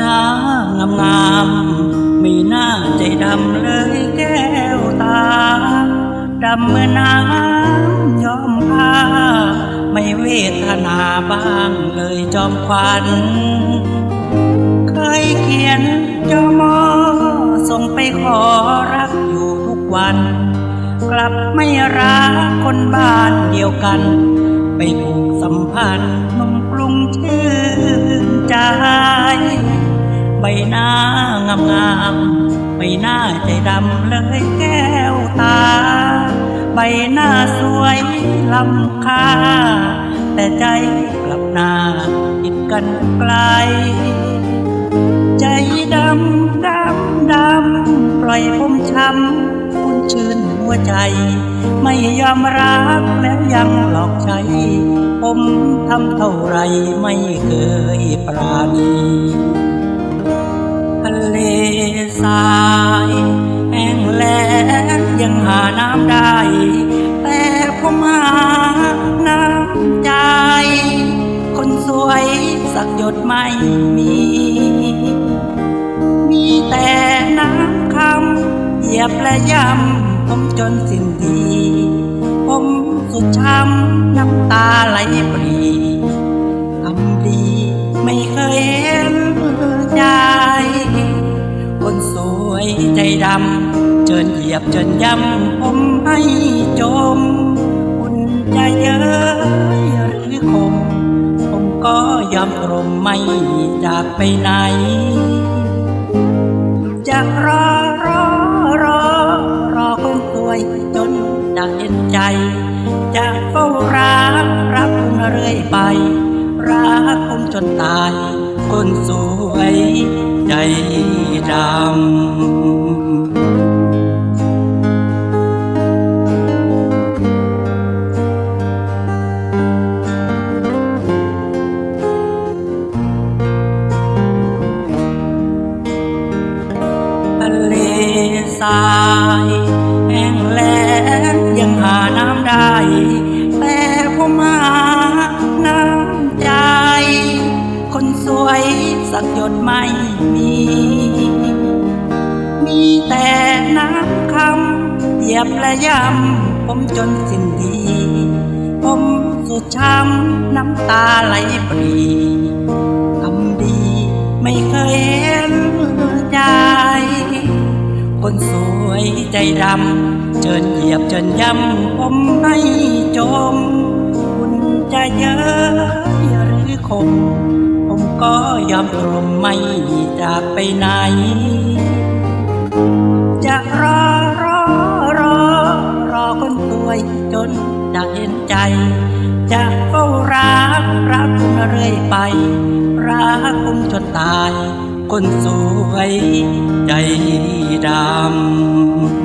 น้างงามๆมีหน้าใจดำเลยแก้วตา ดำเมื่อน้ำยอมพาไม่เวทนาบ้างเลยจอมควันเคยเขียนจอมอส่งไปขอรักอยู่ทุกวัน กลับไม่รักคนบ้านเดียวกัน ไปผูกสัมพันธ์นุ่มกรุงชื่นใจ ใบหน้างามงามใบหน้าใจดำเลยแก้วตา ใบหน้าสวยลำค่า แต่ใจกลับหน้าอิดกันไกล ใจดำดำดำปล่อยผมช้ำคุณชื่นหัวใจ ไม่ยอมรับแล้วยังหลอกใช้ผมทำเท่าไรไม่เคยปราณี ทะเลทรายแห้งแล้งยังหาน้ำได้ แต่ผมหาน้ำใจ คนสวยสักหยดไม่มี มีแต่น้ำคำเหยียบและย้ำผมจนสิ้นดี ผมสุดช้ำน้ำตาไหลปรีทำดีไม่ ดำเจินเหยียบเจินย้ำผมให้จมคุณจะเยอะหรือคม ผมก็ยอมตรมไม่จากไปไหน จะรอรอรอรอคนสวยจนจะเห็นใจ จะเฝ้ารักรักคุณเรื่อยไป รักคุณจนตายคนสวยใจดำ ทรายแห้งแล้งยังหาน้ำได้ แต่ผมหาน้ำใจ คนสวยสักหยดไม่มี มีแต่น้ำคำเหยียบและย้ำผมจนสิ้นดี ผมสุดช้ำน้ำตาไหลปรี ใจดำเจินเหยียบเจินย้ำผมให้จม คุณจะเยอะหรือคม ผมก็ยอมตรมไม่จากไปไหน จะรอรอรอ รอคนสวยจนจะเห็นใจ จะเฝ้ารักรักคุณเรื่อยไป รักคุณจนตายคนสวยใจดำ